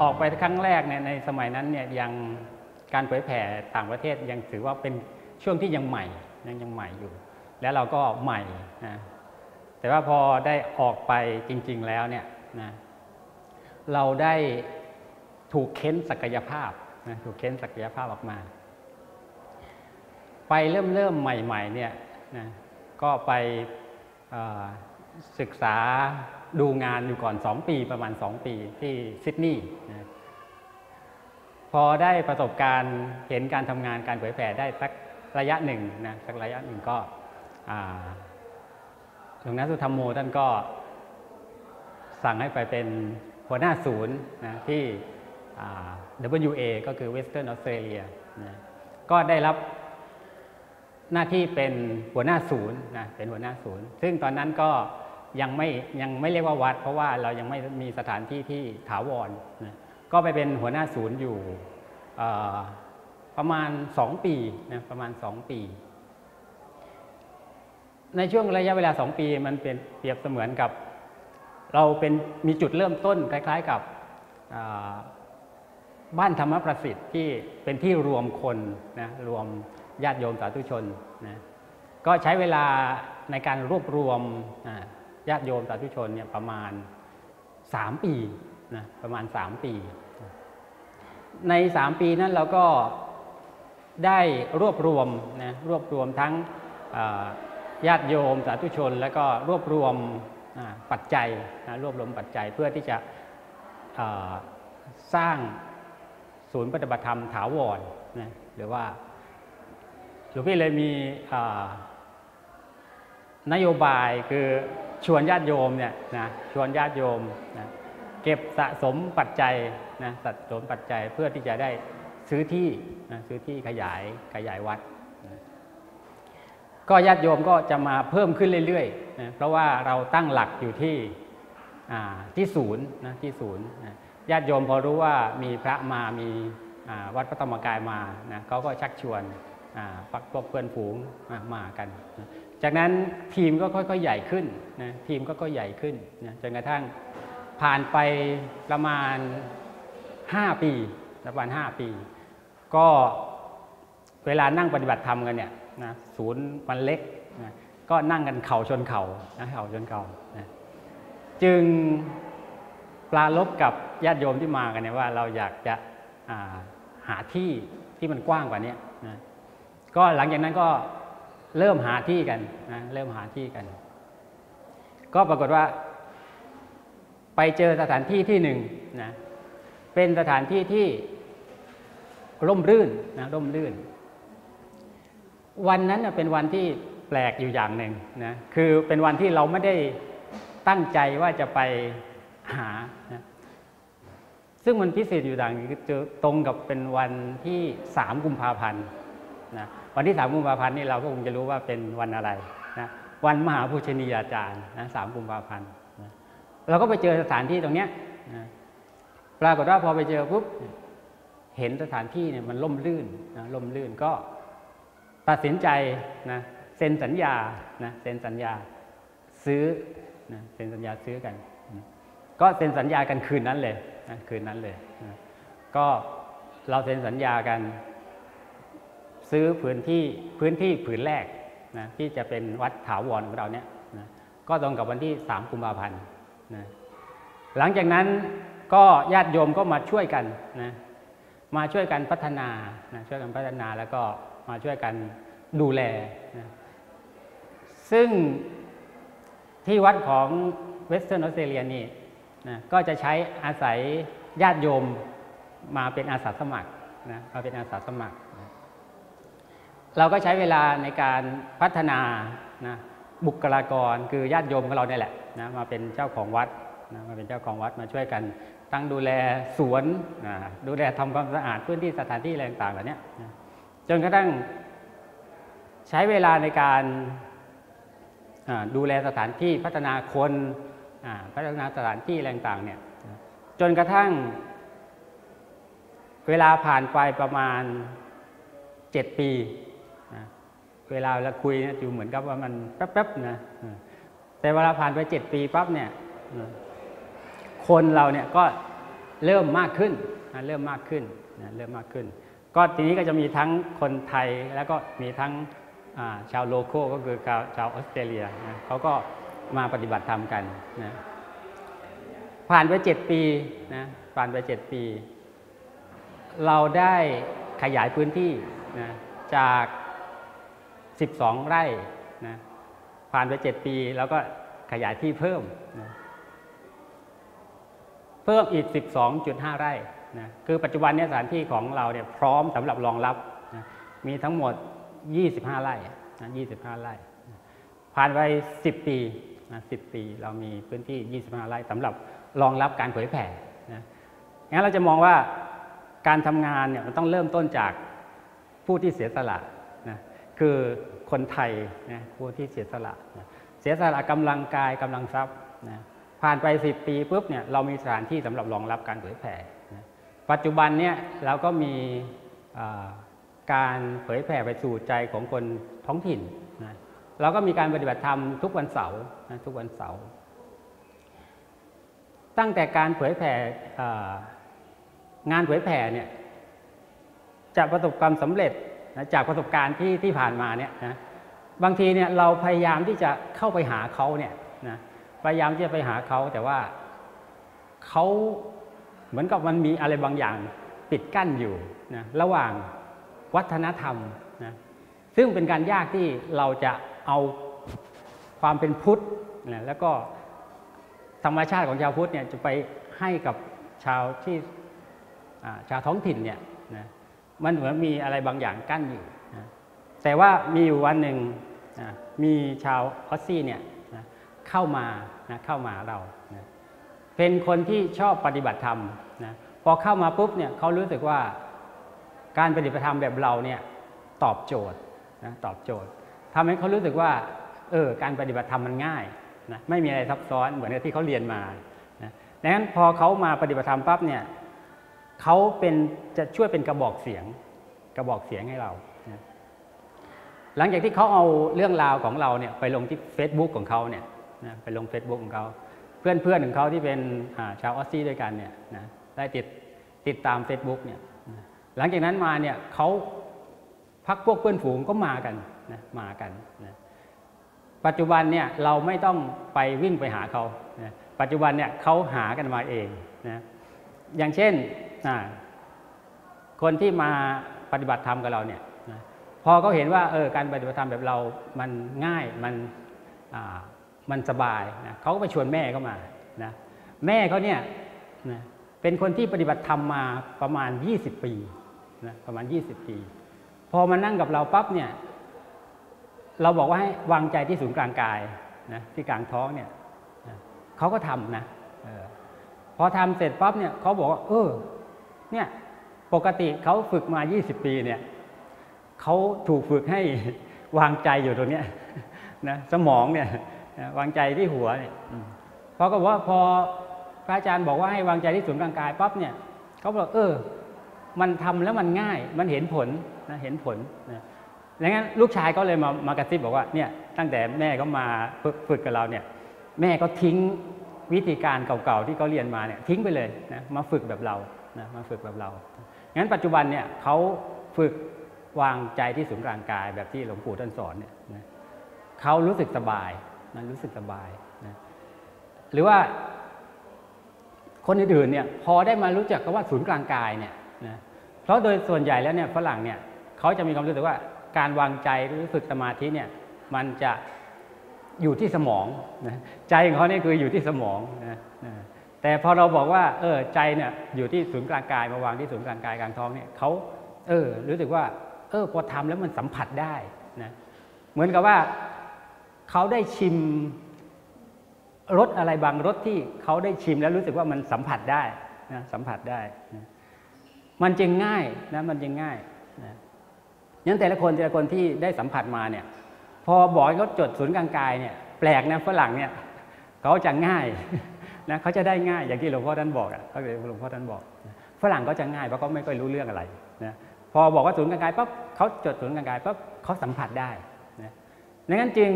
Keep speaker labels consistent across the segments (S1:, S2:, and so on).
S1: ออกไปครั้งแรกเนี่ยในสมัยนั้นเนี่ยยังการเผยแผ่ต่างประเทศยังถือว่าเป็นช่วงที่ยังใหม่ยังยังใหม่อยู่ แล้วเราก็ใหม่นะแต่ว่าพอได้ออกไปจริง ๆแล้วเนี่ยนะเราได้ถูกเค้นศักยภาพนะถูกเค้นศักยภาพออกมา ไปเริ่มเริ่มใหม่ๆเนี่ยนะก็ไปอ่อ ศึกษาดูงานอยู่ก่อน 2 ปีประมาณ 2 ปีที่ซิดนีย์นะพอได้ประสบการณ์เห็นการทำงานการเผยแผ่ได้สักระยะหนึ่งนะสักระยะหนึ่งก็หลวงนาสุธรรมโมท่านก็สั่งให้ไปเป็นหัวหน้าศูนย์นะที่ WA ก็คือ Western Australia นะก็ได้รับหน้าที่เป็นหัวหน้าศูนย์นะเป็นหัวหน้าศูนย์ ซึ่งตอนนั้นก็ ยังไม่ยังไม่เรียกว่าวัด เพราะว่าเรายังไม่มีสถานที่ที่ถาวรนะก็ไปเป็นหัวหน้าศูนย์อยู่ประมาณ 2 ปีนะประมาณ 2 ปี ในช่วงระยะเวลา 2 ปีมันเป็นเปรียบเสมือนกับ เราเป็นมีจุดเริ่มต้นคล้าย ๆกับบ้านธรรมประสิทธิ์ที่เป็นที่รวมคนนะรวมญาติโยมสาธุชนนะก็ใช้เวลาในการรวบรวม ญาติโยมสาธุชนเนี่ยประมาณ 3 ปีนะประมาณ 3 ปี ใน 3 ปีนั้นเราก็ได้รวบรวมนะรวบรวมทั้งญาติโยมสาธุชน แล้วก็รวบรวมปัจจัยนะรวบรวมปัจจัยเพื่อที่จะสร้างศูนย์ปฏิบัติธรรมถาวรนะหรือว่าหลวงพี่เลยมีอ นโยบายคือชวนญาติโยมเนี่ยนะชวนญาติโยมนะเก็บสะสมปัจจัยนะสะสมปัจจัยเพื่อที่จะได้ซื้อที่นะซื้อที่ขยายขยายวัดนะก็ญาติโยมก็จะมาเพิ่มขึ้นเรื่อยๆนะเพราะว่าเราตั้งหลักอยู่ที่ที่ศูนย์นะที่ศูนย์นะญาติโยมพอรู้ว่ามีพระมามีวัดพระธรรมกายมานะเขาก็ชักชวนพวกพวกเพื่อนฝูงมากัน จากนั้นทีมก็ค่อยๆใหญ่ขึ้นนะทีมก็ค่อยใหญ่ขึ้นนะจนกระทั่งผ่านไปประมาณ 5 ปีประมาณ 5 ปี ก็เวลานั่งปฏิบัติธรรมกันเนี่ยนะศูนย์มันเล็กนะก็นั่งกันเข่าชนเข่านะเข่าชนเข่านะจึงปลาลบกับญาติโยมที่มากันเนี่ยว่าเราอยากจะาหาที่ที่มันกว้างกว่านี้นะก็หลังจากนั้นก็ เริ่มหาที่กันนะเริ่มหาที่กัน ก็ปรากฏว่า ไปเจอสถานที่ที่หนึ่งนะเป็นสถานที่ที่ร่มรื่นนะร่มรื่น วันนั้นเป็นวันที่แปลกอยู่อย่างหนึ่งนะคือเป็นวันที่เราไม่ได้ตั้งใจว่าจะไปหานะซึ่งมันพิเศษอยู่อย่างนึงคือตรงกับเป็นวันที่สามกุมภาพันธ์นะ วันที่สามกุมภาพันธ์นี่เราก็คงจะรู้ว่าเป็นวันอะไรนะวันมหาภูชนียาจารย์นะสามกุมภาพันธ์นะเราก็ไปเจอสถานที่ตรงเนี้ยนะปรากฏว่าพอไปเจอปุ๊บเห็นสถานที่เนี่ยมันล่มลื่นนะล่มลื่นก็ตัดสินใจนะเซ็นสัญญานะเซ็นสัญญาซื้อนะเซ็นสัญญาซื้อกันก็เซ็นสัญญากันคืนนั้นเลยนะคืนนั้นเลยนะก็เราเซ็นสัญญากัน ซื้อพื้นที่พื้นที่ผืนแรกนะที่จะเป็นวัดถาวรของเราเนี่ยนะก็ตรงกับวันที่ 3 กุมภาพันธ์นะหลังจากนั้นก็ญาติโยมก็มาช่วยกันนะมาช่วยกันพัฒนานะช่วยกันพัฒนาแล้วก็มาช่วยกันดูแลนะซึ่งที่วัดของเวสเทิร์นออสเตรเลียนี่นะก็จะใช้อาศัยญาติโยมมาเป็นอาสาสมัครนะมาเป็นอาสาสมัคร เราก็ใช้เวลาในการพัฒนานะบุคลากรคือญาติโยมของเราเนี่ยแหละนะมาเป็นเจ้าของวัดนะมาเป็นเจ้าของวัดมาช่วยกัน ตั้งดูแลสวนนะดูแลทำความสะอาดพื้นที่สถานที่อะไรต่างๆเหล่านี้นะจนกระทั่งใช้เวลาในการดูแลสถานที่พัฒนาคนพัฒนาสถานที่อะไรต่างๆเนี่ยจนกระทั่ง เวลาผ่านไปประมาณเจ็ดปี เวลาเราคุยเนี่ยอยู่เหมือนกับว่ามันแป๊บๆนะแต่เวลาผ่านไปเจ็ดปีปั๊บเนี่ยคนเราเนี่ยก็เริ่มมากขึ้นนะเริ่มมากขึ้นนะเริ่มมากขึ้น ก็ทีนี้ก็จะมีทั้งคนไทยแล้วก็มีทั้งาชาวโลโก้ก็คือชาวชาวออสเตรเลียนะเขาก็มาปฏิบัติธรรมกันนะผ่านไปเจ็ดปีนะผ่านไปเจ็ดปี เราได้ขยายพื้นที่นะจาก 12 ไร่นะผ่านไป 7 ปีแล้วก็ขยายที่เพิ่มนะเพิ่มอีก 12.5 ไร่นะคือปัจจุบันเนี้สถานที่ของเราเนี่ยพร้อมสำหรับรองรับนะมีทั้งหมด 25 ไร่นะ25 ไร่นะผ่านไป 10 ปีนะ10 ปี เรามีพื้นที่ 25 ไร่สำหรับรองรับการเผยแผ่นะงั้นเราจะมองว่าการทำงานเนี่ยมันต้องเริ่มต้นจากผู้ที่เสียสละ คือคนไทยนะผู้ที่เสียสละนะเสียสละกำลังกายกำลังทรัพย์นะผ่านไป 10 ปีปุ๊บเนี่ยเรามีสถานที่สำหรับรองรับการเผยแผ่นะปัจจุบันเนี่ยเราก็มีการเผยแผ่ไปสู่ใจของคนท้องถิ่นนะเราก็มีการปฏิบัติธรรมทุกวันเสาร์นะทุกวันเสาร์ตั้งแต่การเผยแผ่อ่งานเผยแผ่เนี่ยจะประสบความสำเร็จ นะจากประสบการณ์ที่ที่ผ่านมาเนี่ยนะบางทีเนี่ยเราพยายามที่จะเข้าไปหาเขาเนี่ยนะพยายามที่จะไปหาเขาแต่ว่าเขาเหมือนกับมันมีอะไรบางอย่างปิดกั้นอยู่นะระหว่างวัฒนธรรมนะซึ่งเป็นการยากที่เราจะเอาความเป็นพุทธนะแล้วก็ธรรมชาติของชาวพุทธเนี่ยจะไปให้กับชาวที่ชาวท้องถิ่นเนี่ย มันเหมือนมีอะไรบางอย่างกั้นอยู่นะแต่ว่ามีอยู่วันหนึ่งนะมีชาวออสซี่เนี่ยนะเข้ามานะเข้ามาเรานะเป็นคนที่ชอบปฏิบัติธรรมนะพอเข้ามาปุ๊บเนี่ยเขารู้สึกว่าการปฏิบัติธรรมแบบเราเนี่ยตอบโจทย์นะตอบโจทย์ทำให้เขารู้สึกว่าเออการปฏิบัติธรรมมันง่ายนะไม่มีอะไรซับซ้อนเหมือนที่เขาเรียนมานะดังนั้นพอเขามาปฏิบัติธรรมปั๊บเนี่ย เขาเป็นจะช่วยเป็นกระบอกเสียง กระบอกเสียงให้เรา หลังจากที่เขาเอาเรื่องราวของเราเนี่ยไปลงที่ Facebook ของเขาเนี่ยนะไปลง Facebook ของเขา เพื่อนเพื่อนของเขาที่เป็นชาวออสซี่ด้วยกันเนี่ยนะได้ติดติดตาม Facebook เนี่ยหลังจากนั้นมาเนี่ยเขาพักพวกเพื่อนฝูงก็มากันนะมากันนะปัจจุบันเนี่ยเราไม่ต้องไปวิ่งไปหาเขานะปัจจุบันเนี่ยเขาหากันมาเองนะอย่างเช่น คนที่มาปฏิบัติธรรมกับเราเนี่ยพอเขาเห็นว่าเออการปฏิบัติธรรมแบบเรา มันง่ายมันมันสบายนะเขาก็ไปชวนแม่เข้ามานะแม่เขาเนี่ยนะเป็นคนที่ปฏิบัติธรรมมาประมาณ 20 ปีนะประมาณ 20 ปี พอมานั่งกับเราปั๊บเนี่ยเราบอกว่าให้วางใจที่ศูนย์กลางกายนะที่กลางท้องเนี่ยนะเขาก็ทำนะออพอทำเสร็จปั๊บเนี่ยเขาบอกว่าเออ เนี่ยปกติเขาฝึกมา 20 ปีเนี่ยเขาถูกฝึกให้วางใจอยู่ตรงนี้นะสมองเนี่ยวางใจที่หัวเนี่ยอืมเพราะก็บอกว่าพอพระอาจารย์บอกว่าให้วางใจที่ศูนย์กลางกายปั๊บเนี่ยเขาบอกเออ มันทำแล้วมันง่าย มันเห็นผลนะเห็นผลนะดังนั้นลูกชายก็เลยมามากระซิบบอกว่าเนี่ยตั้งแต่แม่เขามาฝึกกับเราเนี่ยแม่ก็ทิ้งวิธีการเก่าๆที่เขาเรียนมาเนี่ยทิ้งไปเลยนะมาฝึกแบบเรา นะมาฝึกแบบเรางั้นปัจจุบันเนี่ยเขาฝึกวางใจที่ศูนย์กลางกายแบบที่หลวงปู่ท่านสอนเนี่ยนะเขารู้สึกสบายนะรู้สึกสบายนะหรือว่า คนอื่นๆเนี่ยพอได้มารู้จักคำว่าศูนย์กลางกายเนี่ยนะเพราะโดยส่วนใหญ่แล้วเนี่ยฝรั่งเนี่ยเขาจะมีความรู้สึกว่าการวางใจหรือฝึกสมาธิเนี่ยมันจะอยู่ที่สมองนะใจของเขาเนี่ยคืออยู่ที่สมองนะนะ แต่พอเราบอกว่าเออใจเนี่ยอยู่ที่ศูนย์กลางกายมาวางที่ศูนย์กลางกายกลางท้องเนี่ยเขาเออรู้สึกว่าเออพอทำแล้วมันสัมผัสได้นะเหมือนกับว่าเขาได้ชิมรสอะไรบางรสที่เขาได้ชิมแล้วรู้สึกว่ามันสัมผัสได้นะสัมผัสได้นะมันจึงง่ายนะมันจึงง่ายนะงั้นแต่ละคนแต่ละคนที่ได้สัมผัสมาเนี่ย พอบอกเขาจดศูนย์กลางกายเนี่ยแปลกนะฝรั่งเนี่ยเขาจะง่าย นะเขาจะได้ง่ายอย่างที่หลวงพ่อท่านบอกอะเลยหลวงพ่อท่านบอกฝรั่งเขาจะง่ายเพราะเขาไม่ค่อยรู้เรื่องอะไรนะพอบอกว่าศูนย์กลางกายปั๊บเขาจดศูนย์กลางกายปั๊บเขาสัมผัสได้นะดังนั้นจึง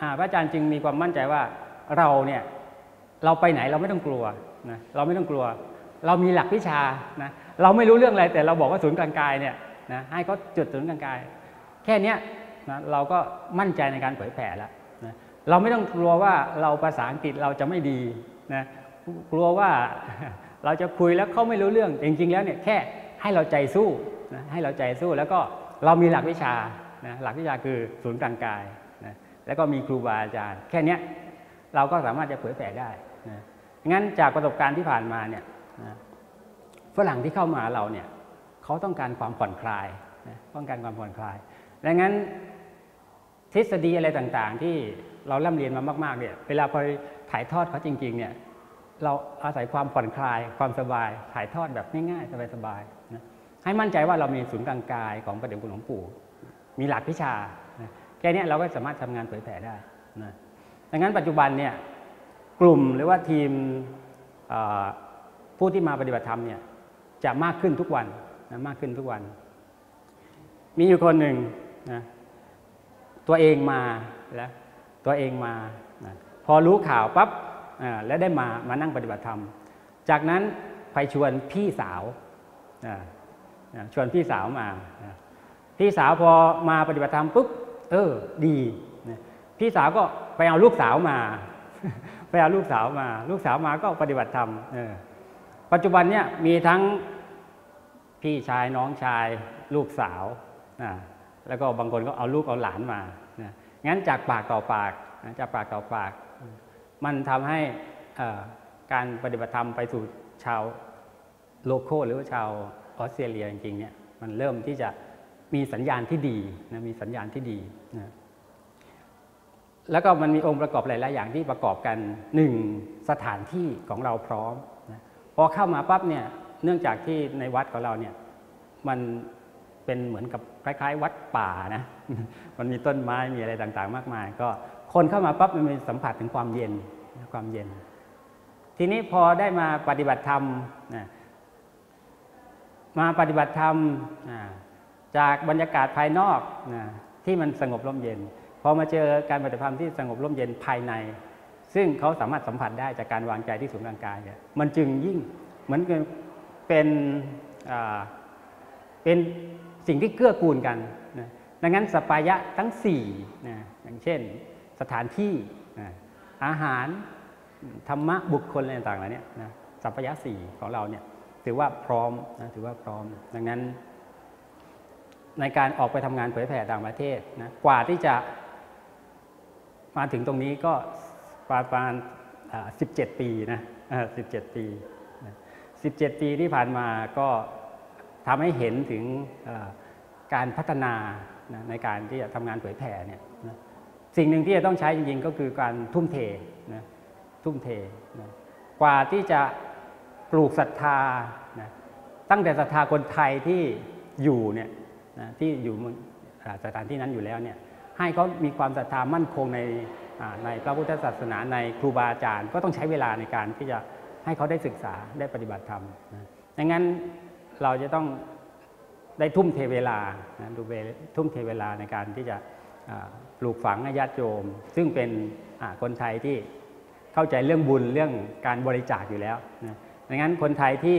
S1: อาพระอาจารย์จึงมีความมั่นใจว่าเราเนี่ยเราไปไหนเราไม่ต้องกลัวนะเราไม่ต้องกลัว เรามีหลักวิชานะเราไม่รู้เรื่องอะไรแต่เราบอกว่าศูนย์กลางกายเนี่ยนะให้เขาจุดศูนย์กลางกาย แค่นี้นะเราก็มั่นใจในการเผยแผ่แล้วนะเราไม่ต้องกลัวว่าเราภาษาอังกฤษเราจะไม่ดี นะกลัวว่าเราจะคุยแล้วเขาไม่รู้เรื่องจริง ๆ แล้วเนี่ยแค่ให้เราใจสู้นะให้เราใจสู้แล้วก็เรามีหลักวิชานะหลักวิชาคือศูนย์กลางกายนะแล้วก็มีครูบาอาจารย์ แค่นี้เราก็สามารถจะเผยแผ่ได้นะงั้นจากประสบการณ์ที่ผ่านมาเนี่ยนะฝรั่งที่เข้ามาเราเนี่ยเขาต้องการความผ่อนคลายนะต้องการความผ่อนคลายดังนั้น ทฤษฎีอะไรต่างๆ ที่เราล่ำเรียนมามาก ๆ เนี่ย เวลาพอถ่ายทอดเขาจริง ๆ เนี่ย เราอาศัยความผ่อนคลาย ความสบาย ถ่ายทอดแบบง่าย ๆ สบายๆนะให้มั่นใจว่าเรามีศูนย์กลางกายของประเดชคุณหลวงปู่ มีหลักวิชานะแค่นี้เราก็สามารถทำงานเผยแผ่ได้นะดังนั้นปัจจุบันเนี่ยกลุ่มหรือว่าทีมผู้ที่มาปฏิบัติธรรมเนี่ยจะมากขึ้นทุกวันนะมากขึ้นทุกวัน มีอยู่คนหนึ่งนะ ตัวเองมาแล้วตัวเองมา พอรู้ข่าวปั๊บแล้วได้มามานั่งปฏิบัติธรรม จากนั้นไปชวนพี่สาวชวนพี่สาวมา พี่สาวพอมาปฏิบัติธรรมปุ๊บเออดีพี่สาวก็ไปเอาลูกสาวมา ไปเอาลูกสาวมา ลูกสาวมาก็ปฏิบัติธรรมปัจจุบันเนี่ยมีทั้งพี่ชายน้องชาย ลูกสาว แล้วก็บางคนก็เอาลูกเอาหลานมา งั้นจากปากต่อปากนะจากปากต่อปาก มันทำให้การปฏิบัติธรรมไปสู่ชาวโลโก้หรือว่าชาวออสเตรเลียจริงๆเนี่ยมันเริ่มที่จะมีสัญญาณที่ดีนะมีสัญญาณที่ดีนะแล้วก็มันมีองค์ประกอบหลาย ๆ อย่างที่ประกอบกันหนึ่งสถานที่ของเราพร้อมนะพอเข้ามาปั๊บเนี่ยเนื่องจากที่ในวัดของเราเนี่ยมัน เป็นเหมือนกับคล้ายๆ วัดป่านะ มันมีต้นไม้มีอะไรต่างๆ มากมาย ก็คนเข้ามาปั๊บมันมีสัมผัสถึงความเย็นความเย็น ทีนี้พอได้มาปฏิบัติธรรมนะมาปฏิบัติธรรมจากบรรยากาศภายนอกนะที่มันสงบร่มเย็น พอมาเจอการปฏิบัติธรรมที่สงบร่มเย็นภายใน ซึ่งเขาสามารถสัมผัสได้จากการวางใจที่ศูนย์กลางกายเนี่ยมันจึงยิ่งเหมือนกับเป็นเป็น สิ่งที่เกื้อกูลกันนะดังนั้นสปายะทั้ง4นะอย่างเช่นสถานที่นะอาหารธรรมะบุคคลอะไรต่างๆเหล่านี้นะสัพพยะสี่ของเราเนี่ยถือว่าพร้อมนะถือว่าพร้อม ดังนั้น ในการออกไปทำงานเผยแผ่ต่างประเทศนะกว่าที่จะมาถึงตรงนี้ก็ประมาณ17 ปีนะ17 ปี 17 ปีที่ผ่านมาก็ ทำให้เห็นถึงการพัฒนาในการที่จะทำงานเผยแผ่เนี่ยสิ่งหนึ่งที่จะต้องใช้จริงๆก็คือการทุ่มเทนะทุ่มเทนะกว่าที่จะปลูกศรัทธานะตั้งแต่ศรัทธาคนไทยที่อยู่เนี่ยนะที่อยู่สถานที่นั้นอยู่แล้วเนี่ยให้เขามีความศรัทธามั่นคงในในพระพุทธศาสนาในครูบาอาจารย์ ก็ต้องใช้เวลาในการที่จะให้เขาได้ศึกษาได้ปฏิบัติธรรมนะดังนั้น เราจะต้องได้ทุ่มเทเวลานะดูเวทุ่มเทเวลาในการที่จะปลูกฝังญาติโยม ซึ่งเป็นคนไทยที่เข้าใจเรื่องบุญเรื่องการบริจาคอยู่แล้วนะดังนั้นคนไทยที่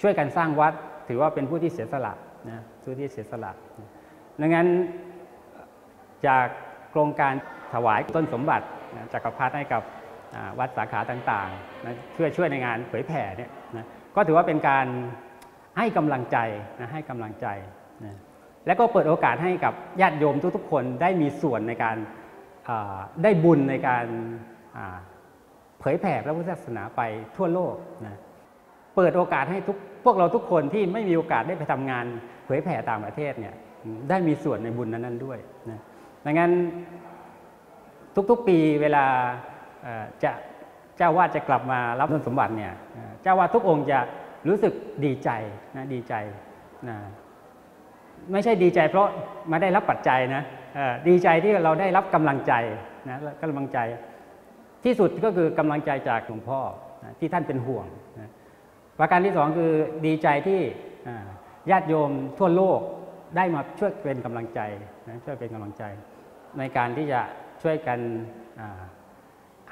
S1: ช่วยกันสร้างวัดถือว่าเป็นผู้ที่เสียสละนะผู้ที่เสียสละดังนั้นจากโครงการถวายต้นสมบัติจักรพรรดิให้กับวัดสาขาต่างๆนะเพื่อช่วยในงานเผยแผ่เนี่ย ก็ถือว่าเป็นการให้กำลังใจนะให้กำลังใจนะและก็เปิดโอกาสให้กับญาติโยมทุกๆคนได้มีส่วนในการได้บุญในการเผยแผ่พระพุทธศาสนาไปทั่วโลกนะเปิดโอกาสให้ทุกพวกเราทุกคนที่ไม่มีโอกาสได้ไปทำงานเผยแผ่ต่างประเทศเนี่ยได้มีส่วนในบุญนั้นๆด้วยนะดังนั้นทุกๆปีเวลาจะ จ้าวาดจะกลับมารับต้นสมบัติเนี่ยเจ้าวาดทุกองค์จะรู้สึกดีใจนะดีใจนะไม่ใช่ดีใจ เพราะมาได้รับปัจจัยนะดีใจที่เราได้รับกำลังใจนะกำลังใจ ที่สุดก็คือกำลังใจจากหลวงพ่อนะที่ท่านเป็นห่วงนะประการที่สองคือดีใจที่ญาติโยมทั่วโลกได้มาช่วยเป็นกำลังใจนะช่วยเป็นกำลังใจ ในการที่จะช่วยกันอ่า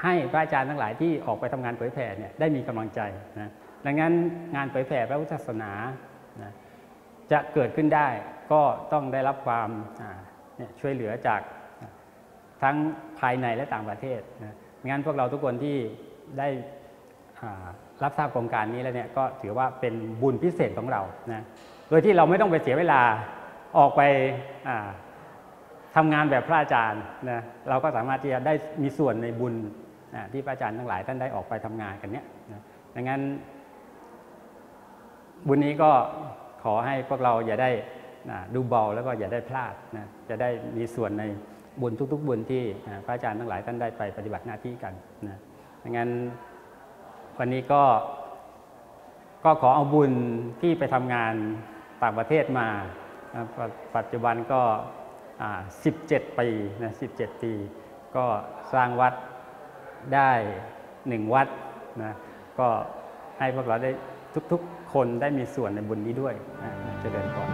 S1: ให้พระอาจารย์ทั้งหลายที่ออกไปทำงานเผยแผ่เนี่ยได้มีกำลังใจนะดังนั้นงานเผยแผ่พระพุทธศาสนานะจะเกิดขึ้นได้ก็ต้องได้รับความช่วยเหลือจากทั้งภายในและต่างประเทศนะงั้นพวกเราทุกคนที่ได้รับทราบโครงการนี้แล้วเนี่ยก็ถือว่าเป็นบุญพิเศษของเรานะโดยที่เราไม่ต้องไปเสียเวลาออกไปทำงานแบบพระอาจารย์นะเราก็สามารถที่จะได้มีส่วนในบุญ นะที่พระอาจารย์ทั้งหลายท่านได้ออกไปทำงานกันเนี้ยนะดังนั้น บุญนี้ก็ขอให้พวกเราอย่าได้นะดูเบาแล้วก็อย่าได้พลาดนะจะได้มีส่วนในบุญทุก ๆ บุญที่พระอาจารย์ทั้งหลายท่านได้ไปปฏิบัติหน้าที่กันนะดังนั้นวันนี้ก็ก็ขอเอาบุญที่ไปทำงานต่างประเทศมา ปัจจุบันก็ 17 ปีนะ 17 ปี ก็สร้างวัด ได้หนึ่งวัดนะก็ให้พวกเราได้ทุกๆ คนได้มีส่วนในบุญนี้ด้วยนะเจริญพร